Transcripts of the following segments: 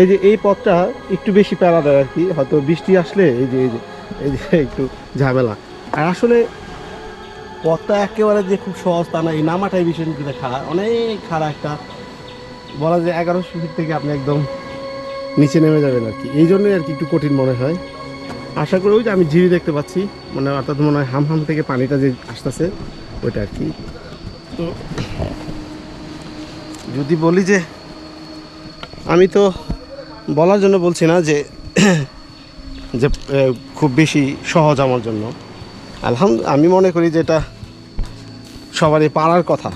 এই যে, এই পথটা একটু বেশি প্যারা দেয় আর কি, হয়তো বৃষ্টি আসলে এই যে এই যে এই যে একটু ঝামেলা। আর আসলে পথটা একেবারে যে খুব সহজ তা না, এই নামাটাই বিষয় কিন্তু খাড়া, অনেক খাড়া একটা, বলা যায় এগারোশো ফিট থেকে আপনি একদম নিচে নেমে যাবেন আর কি। এই জন্যই আর কি একটু কঠিন মনে হয়। আশা করি ওই যে আমি ঝিরি দেখতে পাচ্ছি মানে অর্থাৎ মনে হয় হাম হাম থেকে পানিটা যে আসতেছে, ওইটা আর কি। তো যদি বলি যে, আমি তো বলার জন্য বলছি না যে যে খুব বেশি সহজ আমার জন্য। আলহাম, আমি মনে করি যে এটা সবারই পারার কথা।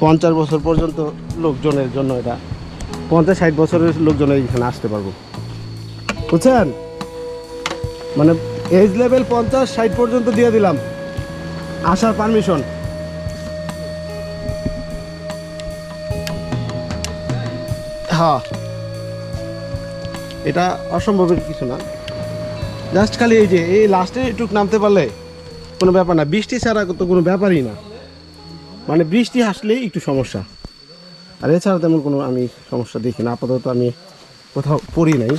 পঞ্চাশ বছর পর্যন্ত লোকজনের জন্য এটা, পঞ্চাশ ষাট বছরের লোকজনের এখানে আসতে পারব। বুঝছেন? মানে এজ লেভেল পঞ্চাশ ষাট পর্যন্ত দিয়ে দিলাম। আসার পারমিশন হ্যাঁ। এটা অসম্ভবের কিছু না। জাস্ট খালি এই যে, এই লাস্টে একটু নামতে পারলে কোনো ব্যাপার না। বৃষ্টি ছাড়া তো কোনো ব্যাপারই না। মানে বৃষ্টি আসলেই একটু সমস্যা। আর এছাড়া তেমন কোনো আমি সমস্যা দেখি না। আপাতত আমি কোথাও পড়ি নাই।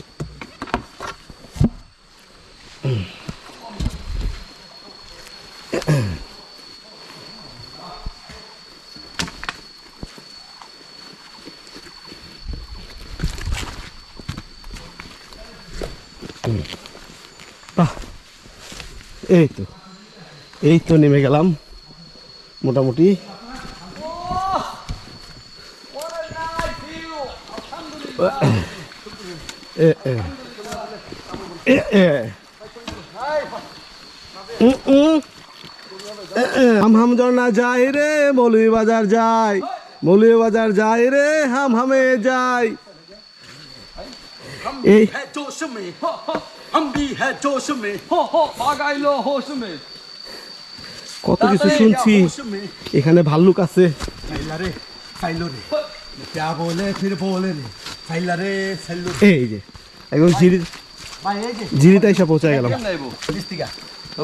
এই তো এই তো নেমে গেলাম মোটামুটি। হাম হাম ঝর্ণা যাই রে মলুই বাজার যাই মৌলী বাজার যাই রে হাম হামে যাই এই हम भी है जोश में हो हो बागाई लो होश में কত কিছু শুনছি होश में এখানে ভাল্লুক আছে सैला रे सैलो रे क्या बोले फिर बोले रे सैला रे सैलो এই যে একদম জিরি भाई ये जे জিরিতে এসে পৌঁছে গেলাম लिस्टिका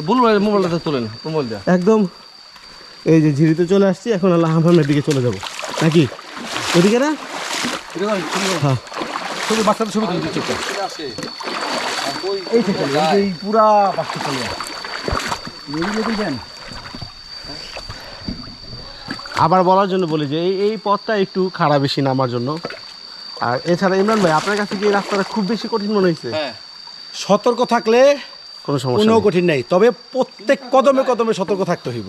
বলবো মোবাইলটা তোলেন মোবাইল দেয়া একদম এই যে ঝিরিতে চলে আসছি এখন আল্লাহ হামের দিকে চলে যাব নাকি ওদিকে না হ্যাঁ শুধু বাচ্চাদের ছবি তুলে দিচ্ছি এই থেকে এই পুরা বাচ্চা চলে এদিকে আবার বলার জন্য বলি যে এই এই পথটা একটু খারাপ বেশি নামার জন্য। আর এছাড়া ইমরান ভাই আপনার কাছে কি এই রাস্তাটা খুব বেশি কঠিন মনে হয়েছে? সতর্ক থাকলে কোনো সমস্যা কোনো কঠিন নেই। তবে প্রত্যেক কদমে কদমে সতর্ক থাকতে হইব।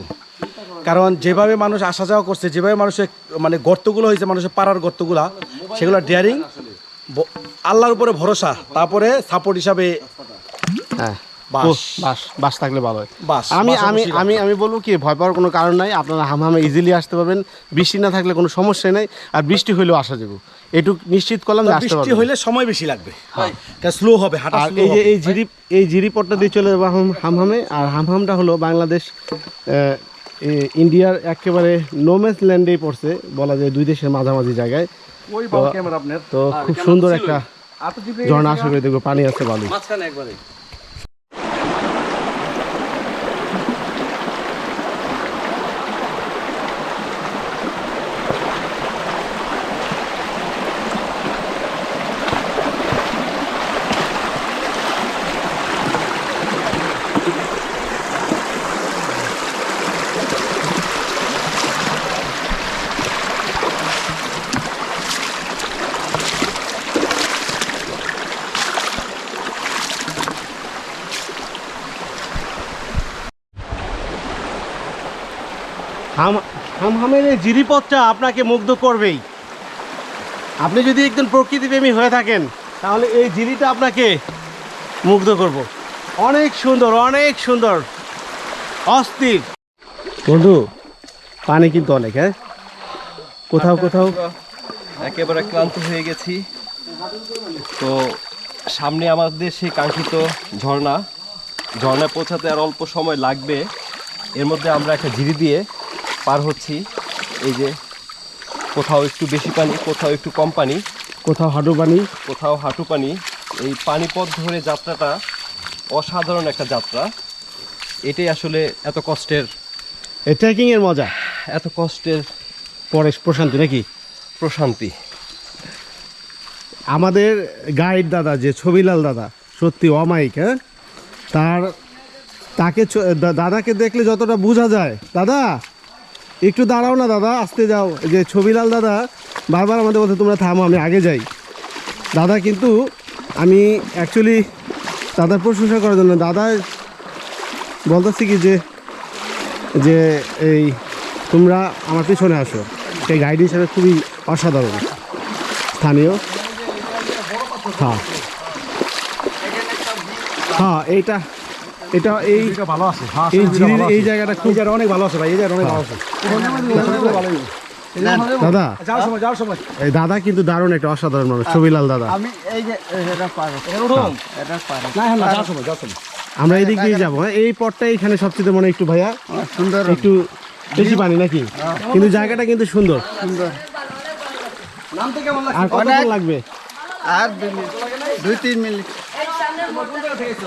কারণ যেভাবে মানুষ আসা যাওয়া করছে যেভাবে মানুষের মানে গর্তগুলো হয়েছে মানুষের পাড়ার গর্তগুলা সেগুলো ডেয়ারিং আল্লাহর উপরে ভরসা তারপরে সাপোর্ট হিসাবে হ্যাঁ। বাস। বাস বাস থাকলে ভালো হয়। বাস, আমি আমি আমি আমি বলব কি ভয় পাওয়ার কোনো কারণ নাই আপনারা হামহামে ইজিলি আসতে পারবেন। বৃষ্টি না থাকলে কোনো সমস্যা নেই আর বৃষ্টি হইলেও আসা যাব। এটুক নিশ্চিত করলাম যে আসতে বৃষ্টি হইলে সময় বেশি লাগবে। স্লো হবে হাঁটা এই যে এই ঝিরি এই ঝিরি পথটা দিয়ে চলে যাব হাম- হামহামে আর হামহামটা হলো বাংলাদেশ ইন্ডিয়ার একেবারে নোমেস ল্যান্ডেই পড়ছে বলা যায় দুই দেশের মাঝামাঝি জায়গায়। ওই বাবা ক্যামেরা আপনার। তো খুব সুন্দর একটা ঝর্ণা আশা করে দেখব পানি আছে বালু। মাঝখানে একবারে হাম হামহামের এই জিরিপথটা আপনাকে মুগ্ধ করবেই। আপনি যদি একজন প্রকৃতিপ্রেমী হয়ে থাকেন তাহলে এই জিরিটা আপনাকে মুগ্ধ করব। অনেক সুন্দর অনেক সুন্দর অস্থির। বন্ধু পানি কিন্তু অনেক হ্যাঁ? কোথাও কোথাও। একেবারে ক্লান্ত হয়ে গেছি। তো সামনে আমাদের সেই কাঙ্ক্ষিত ঝর্ণা। ঝর্ণায় পৌঁছাতে আর অল্প সময় লাগবে। এর মধ্যে আমরা একটা ঝিরি দিয়ে পার হচ্ছি। এই যে কোথাও একটু বেশি পানি কোথাও একটু কম পানি কোথাও হাঁটু পানি। কোথাও হাঁটু পানি। এই পানিপথ ধরে যাত্রাটা অসাধারণ একটা যাত্রা। এটাই আসলে এত কষ্টের ট্রেকিংয়ের মজা। এত কষ্টের পরে প্রশান্তি নাকি? প্রশান্তি। আমাদের গাইড দাদা যে ছবিলাল দাদা সত্যি অমায়িক হ্যাঁ? তার তাকে দাদাকে দেখলে যতটা বোঝা যায়। দাদা! একটু দাঁড়াও না, দাদা, আসতে যাও। যে ছবিলাল দাদা, বারবার আমাদের বলতে তোমরা থামো, আমি আগে যাই। দাদা কিন্তু আমি অ্যাকচুয়ালি দাদার প্রশংসা করার জন্য, দাদা বলতেছি কি যে যে এই তোমরা আমার পিছনে আসো। সেই গাইড হিসাবে খুবই অসাধারণ। স্থানীয়। হ্যাঁ। হ্যাঁ এইটা এটা এই ভালো আছে হ্যাঁ এই ঝিরির এই জায়গাটা খুব জায়গাটা অনেক ভালো আছে ভাই এই জায়গাটা অনেক ভালো আছে। দাদা। এই দাদা কিন্তু দারুণ একটা অসাধারণ মানুষ ছবিলাল দাদা। আমি এই যে এটা পারো এটা পারো না হ্যাঁ সময় সময়। আমরা এদিক দিয়ে যাব হ্যাঁ? এই পথটা এখানে সবচেয়ে মনে হয় একটু ভাইয়া সুন্দর। একটু বেশি পানি নাকি? কিন্তু জায়গাটা কিন্তু সুন্দর। সুন্দর। আর কতক্ষণ লাগবে? আর দুই তিন মিনিট।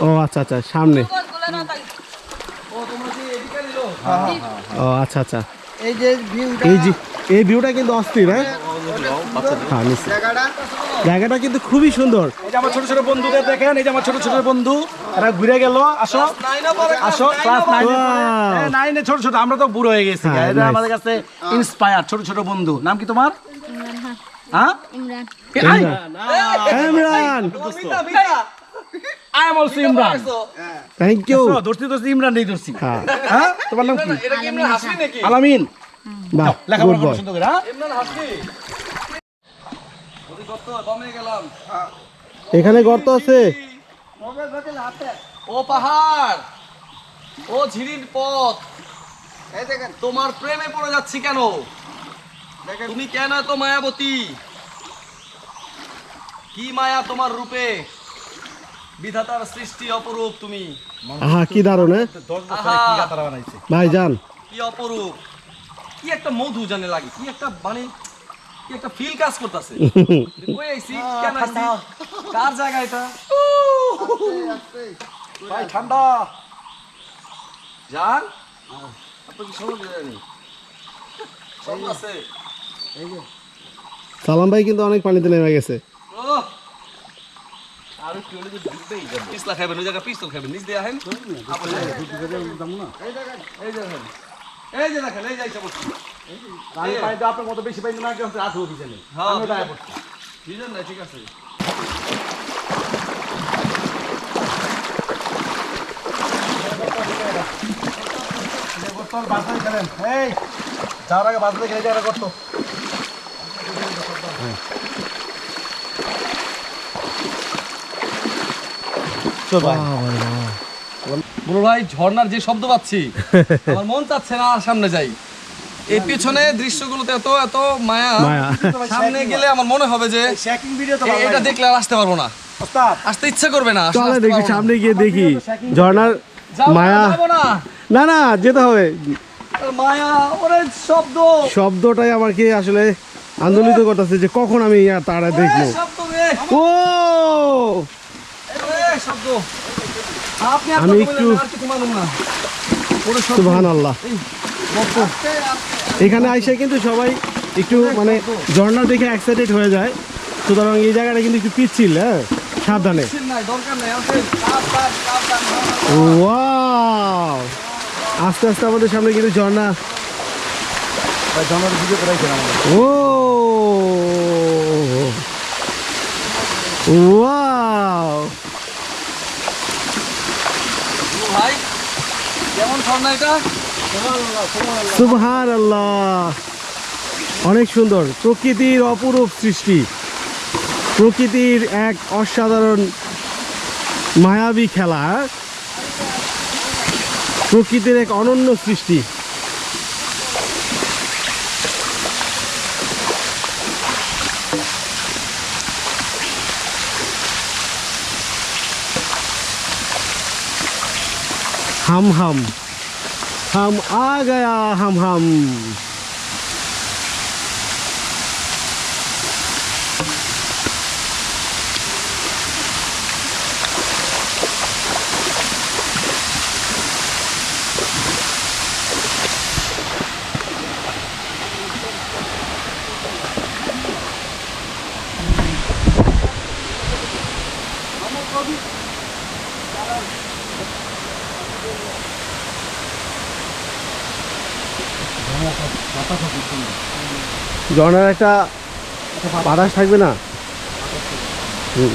ও আচ্ছা আচ্ছা সামনে। ও আচ্ছা আচ্ছা এই যে ভিউটা এই যে এই ভিউটা কিন্তু অস্থির হ্যাঁ হ্যাঁ জায়গাটা কিন্তু খুবই সুন্দর এই যে আমার ছোট ছোট বন্ধুদের দেখেন এই যে আমার ছোট ছোট বন্ধু এরা ঘুরে গেল আসো আসো ক্লাস নাইনে ছোট ছোট আমরা তো বুড়ো হয়ে গেছি হ্যাঁ, এরা আমাদের কাছে ইন্সপায়ার ছোট ছোট বন্ধু নাম কি তোমার হ্যাঁ Imran Imran I am also Imran thank you তো, দোস্তি দোস্তি ইমরান নেই দোস্তি। হ্যাঁ। হ্যাঁ? তোমার নাম কি? আলামিন বাহ গুড বয় সুন্দর করে হ্যাঁ? এখানে গর্ত আছে। ও পাহাড় ও ঝিরির পথ। তোমার প্রেমে পড়ে যাচ্ছি কেন? তুমি কেন এত মায়াবতী? কি মায়া তোমার রূপে? বিধাতার সৃষ্টি অপরূপ তুমি। আহা কি দারুণ হ্যাঁ? ভাই যান কি অপরূপ। কি একটা মধু জানে লাগে কি একটা মানে কি একটা ফিল কাজ করতেছে। কই আইছি? কেন আইছি? কার জায়গা এটা? ভাই ঠান্ডা। কি জানি সব আছে। সালাম ভাই কিন্তু অনেক পানিতে নেমে গেছে। ওহ! আর একটু হলে ডুববেই যাবে। পিছলা খাবেন, ওই জায়গায় পিস্তল খাবেন। নিচ দিয়ে আহেন। এই দেখেন। এই যে দেখেন, এই যে আইসা বসছি। আমি পাই তো আপনার মতো বেশি পাই না হয়ে গেছে হ্যাঁ, আমি দায় পড়ছি বুঝলেন না? ঠিক আছে। তোর খেলেন এই যাওয়ার আগে বাসায় খেলে করতো ভাই বলো ভাই ঝর্ণার যে শব্দ পাচ্ছি আমার মন চাচ্ছে না আর সামনে যাই। এই পিছনে দৃশ্যগুলোতে এত এত মায়া। সামনে গেলে আমার মনে হবে যে এটা দেখলে আর আসতে পারব না। আসতে ইচ্ছা করবে না চলে দেখি সামনে গিয়ে দেখি। ঝর্ণার মায়া। না। না যেতে হবে। মায়া ওরে শব্দ। শব্দটাই আমাকে আসলে আন্দোলিত করতেছে যে কখন আমি তারা দেখব। ও ওরে শব্দ আপনি আর আমি একটু- সুবহান আল্লাহ এখানে আইসে কিন্তু সবাই একটু মানে ঝর্ণা দেখে এক্সাইটেড হয়ে যায়। সুতরাং এই জায়গাটা কিন্তু একটু পিচ্ছিল হ্যাঁ? সাবধানে। আস্তে আস্তে আমাদের সামনে কিন্তু ঝর্ণা। ভাই জনের ভিডিও করাইছেন আমাদের। ও! ওয়াও! ভাই, কেমন এটা? আল্লাহ অনেক সুন্দর। প্রকৃতির অপরূপ সৃষ্টি। প্রকৃতির এক অসাধারণ মায়াবী খেলা প্রকৃতির এক অনন্য সৃষ্টি। हम हम हम आ गया हम हम ঝর্ণার একটা বাতাস থাকবে না হুম।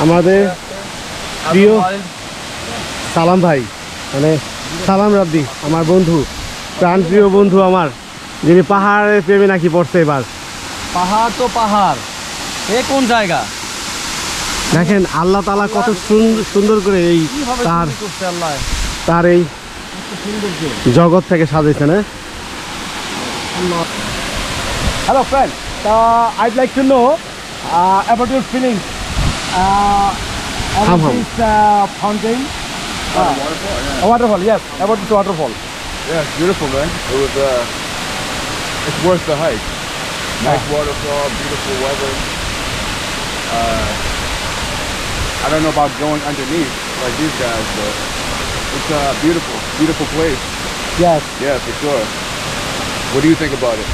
আমাদের প্রিয় সালাম ভাই মানে সালাম রাব্বি আমার বন্ধু প্রাণ প্রিয় বন্ধু আমার যিনি পাহাড়ের প্রেমে নাকি পড়ছে এবার। পাহাড় তো পাহাড় এ কোন জায়গা? দেখেন আল্লাহ তালা কত সুন্দর সুন্দর করে এই তার তার এই জগৎ থেকে সাজাইছে না. Uh, I'd like to know uh, about your feelings. Uh, about Hum hum. this uh, fountain. Uh, waterfall, A waterfall, yes. About this waterfall. Yeah, it's beautiful, man. It was, uh, it's worth the hike. Nice waterfall, beautiful weather. Uh, I don't know about going underneath like these guys, but it's a beautiful, beautiful place. Yes. Yeah, for sure. What do you think about it?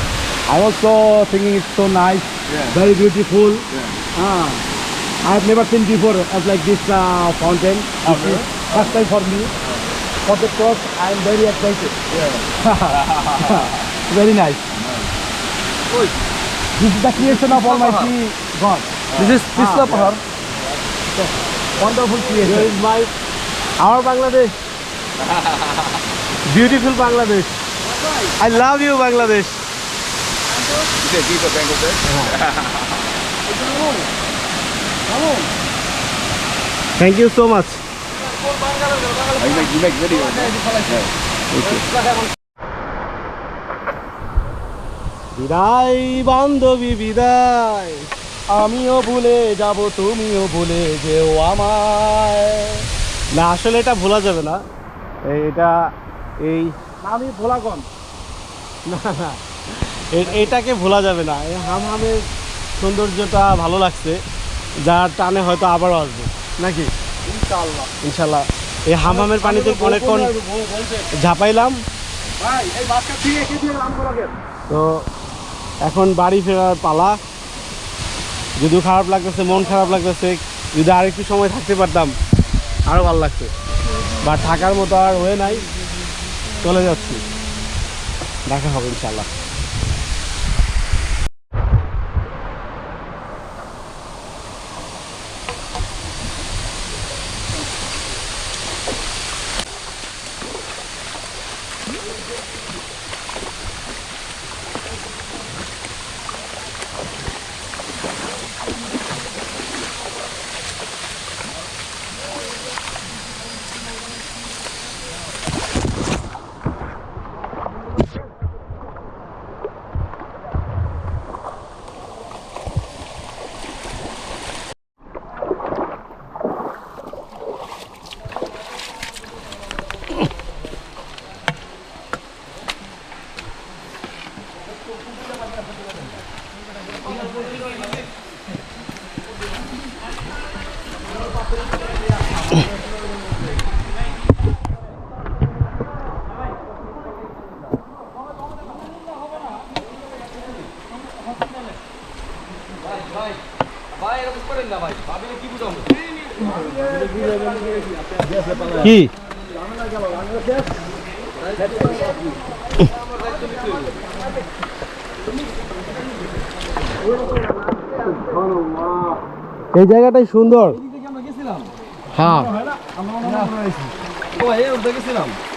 I'm also thinking it's so nice, Yeah. very beautiful. Yeah. Ah, I have never seen before as like this uh, fountain. Oh, okay. First time for me. For the first, I am very excited. Yeah. very nice. nice. This is the creation of Almighty God. This is Krishna ah, Pahar. Wonderful creation. Here is my, our Bangladesh. Beautiful Bangladesh. I love you, Bangladesh. Bangladesh. Thank you so much. You make, you make videos, man. বিদায় বান্ধবী বিদায়। আমিও ভুলে যাব তুমিও ভুলে যেও আমায়। না আসলে এটা ভোলা যাবে না। এটা এই আমি ভোলাগন না না। এটাকে ভোলা যাবে না। এই হাম হামের সৌন্দর্যটা ভালো লাগছে। যার টানে হয়তো আবারও আসবে। নাকি? ইনশাল্লাহ এই হাম হামের পানিতে অনেকক্ষণ ঝাপাইলাম। তো এখন বাড়ি ফেরার পালা। যদিও খারাপ লাগতেছে মন খারাপ লাগতেছে যদি আর একটু সময় থাকতে পারতাম আরও ভালো লাগতো। বা থাকার মতো আর হয়ে নাই। চলে যাচ্ছি। দেখা হবে ইনশাল্লাহ ভাই এরকম করেন না ভাই ভাবিলে কি বুঝাবো কি? এই জায়গাটাই সুন্দর। হ্যাঁ।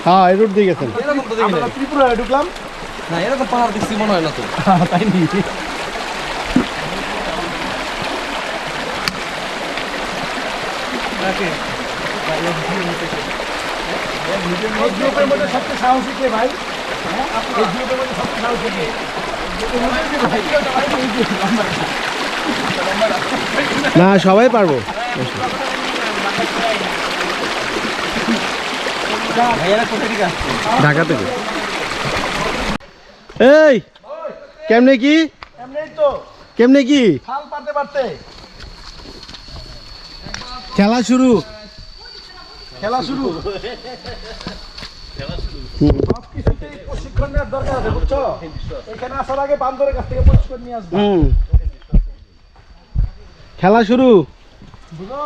হ্যাঁ এই রুট দিয়ে গেছেন। ঢুকলাম। না এরকম পাহাড় দেখছি মনে হয় না তো। তাই নি গ্রুপের মধ্যে সবচেয়ে সাহসী কে ভাই এই গ্রুপের মধ্যে সবচেয়ে সাহসী কে না সবাই পারব। ঢাকা থেকে। এই কেমনে কি? কেমনে কি? খেলা শুরু। খেলা শুরু। প্রশিক্ষণ নেওয়ার দরকার আছে বুঝছ? এখানে আসার আগে বান্দরের কাছ থেকে প্রশিক্ষণ নিয়ে আসবে। খেলা শুরু। বুঝো?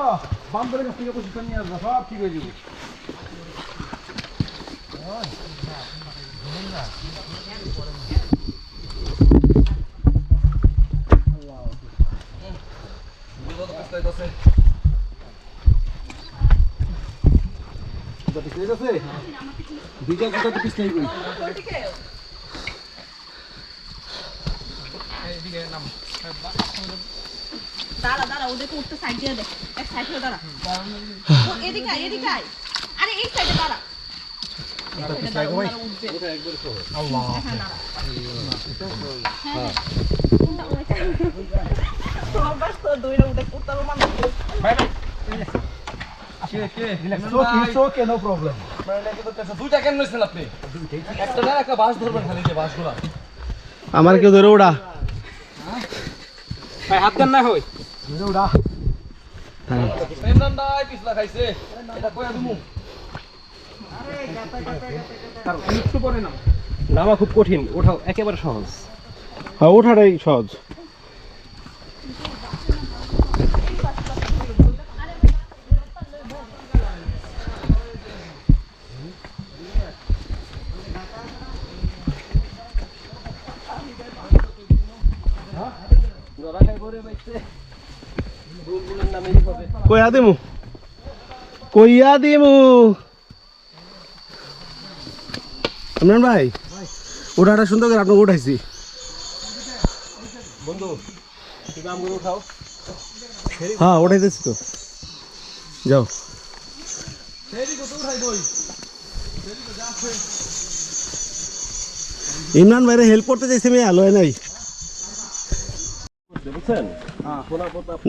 বান্দরের কাছ থেকে প্রশিক্ষণ নিয়ে আসবে সব ঠিক হয়ে যাবে। দাঁড়া দাঁড়া ওদেরকে উঠতে সাইড দিয়ে দে। এক সাইড হয়ে দাঁড়া। এদিকে আয় এদিকে আয়। আরে এই সাইডে দাঁড়া। এই আমার কেউ ধরে ওড়া। ভাই হাত দেন না হই? উড়া পিছলা খাইছে। এটা কয়া দিমু? নামা খুব কঠিন ওঠাও একেবারে সহজ। হ্যাঁ ওঠাটাই সহজ। কইয়া দিমু? কইয়া দিমু। ইমরান ভাই ওঠাটা সুন্দর করে আপনাকে উঠাইছি। হ্যাঁ ওঠাইতেছি তো। যাও। ইমরান ভাইরে হেল্প করতে চাইছে মেয়ে আলোয় নাই।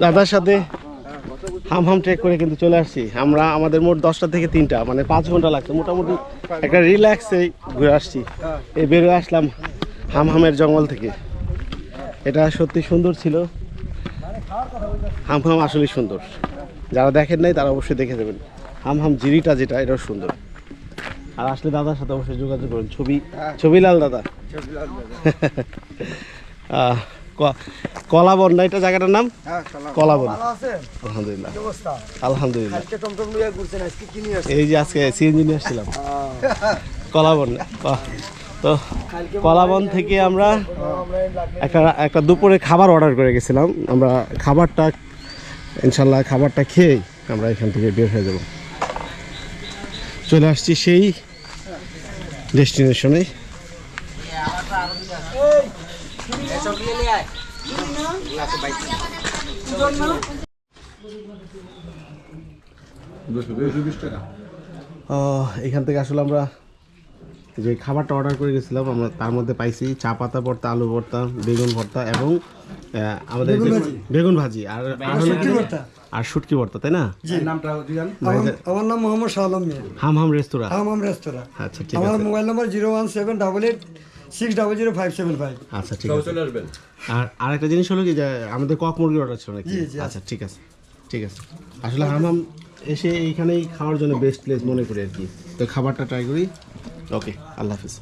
দাদার সাথে হাম হাম ট্রেক করে কিন্তু চলে আসছি। আমরা আমাদের মোট দশটা থেকে তিনটা মানে পাঁচ ঘণ্টা লাগছে। মোটামুটি একটা রিল্যাক্সে ঘুরে আসছি। এই বেরোয় আসলাম হাম হামের জঙ্গল থেকে। এটা সত্যি সুন্দর ছিল। হাম হাম আসলে সুন্দর। যারা দেখেন নাই তারা অবশ্যই দেখে দেবেন হাম হাম জিরিটা যেটা এটাও সুন্দর। আর আসলে দাদার সাথে অবশ্যই যোগাযোগ করুন। ছবি ছবিলাল দাদা। আহ, ক- কলাবন না এটা জায়গাটার নাম? হ্যাঁ কলাবন আলহামদুলিল্লাহ। আলহামদুলিল্লাহ। এই যে আজকে সিএনজি নিয়ে আসছিলাম। কলাবন তো কলাবন থেকে আমরা লাগলে একটা একটা দুপুরে খাবার অর্ডার করে গেছিলাম। আমরা খাবারটা ইনশাল্লাহ খাবারটা খেয়েই আমরা এখান থেকে বের হয়ে যাব। চলে আসছি সেই ডেস্টিনেশনে এখান থেকে আসলে আমরা যে খাবারটা অর্ডার করে গেছিলাম আমরা তার মধ্যে পাইছি চা পাতা ভর্তা আলু ভর্তা বেগুন ভর্তা এবং আমাদের বেগুন ভাজি। আর আর হলো কি? আর শুটকি ভর্তা তাই না? নামটা আমার নাম মোহাম্মদ শাহ আলম হাম হাম রেস্তোরাঁ। হামাম রেস্তোরাঁ। আচ্ছা ঠিক আমার আছে। Mobile number zero one seven double eight six double zero five seven five আচ্ছা ঠিক আছে। আর আরেকটা জিনিস হলো কি যে আমাদের কক মুরগির অর্ডার ছিল নাকি? আচ্ছা ঠিক আছে ঠিক আছে। আসলে হাম হাম এসে এইখানেই খাওয়ার জন্য বেস্ট প্লেস মনে করি আর কি। তো খাবারটা ট্রাই করি। ওকে আল্লাহ হাফিজ।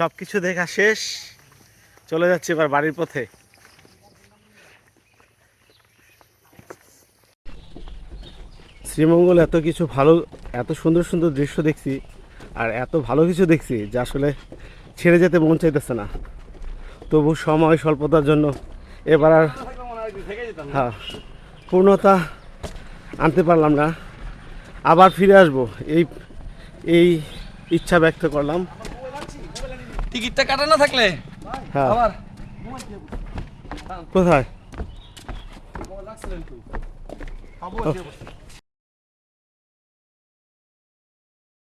সব কিছু দেখা শেষ। চলে যাচ্ছে এবার বাড়ির পথে। শ্রীমঙ্গল এত কিছু ভালো, এত সুন্দর সুন্দর দৃশ্য দেখছি আর এত ভালো কিছু দেখছি যে আসলে ছেড়ে যেতে মন চাইতেছে না। তবু সময় স্বল্পতার জন্য এবার আর হ্যাঁ পূর্ণতা আনতে পারলাম না। আবার ফিরে আসব। এই এই ইচ্ছা ব্যক্ত করলাম। টিকিটটা কাটা না থাকলে? হ্যাঁ। আবার? কোথায়?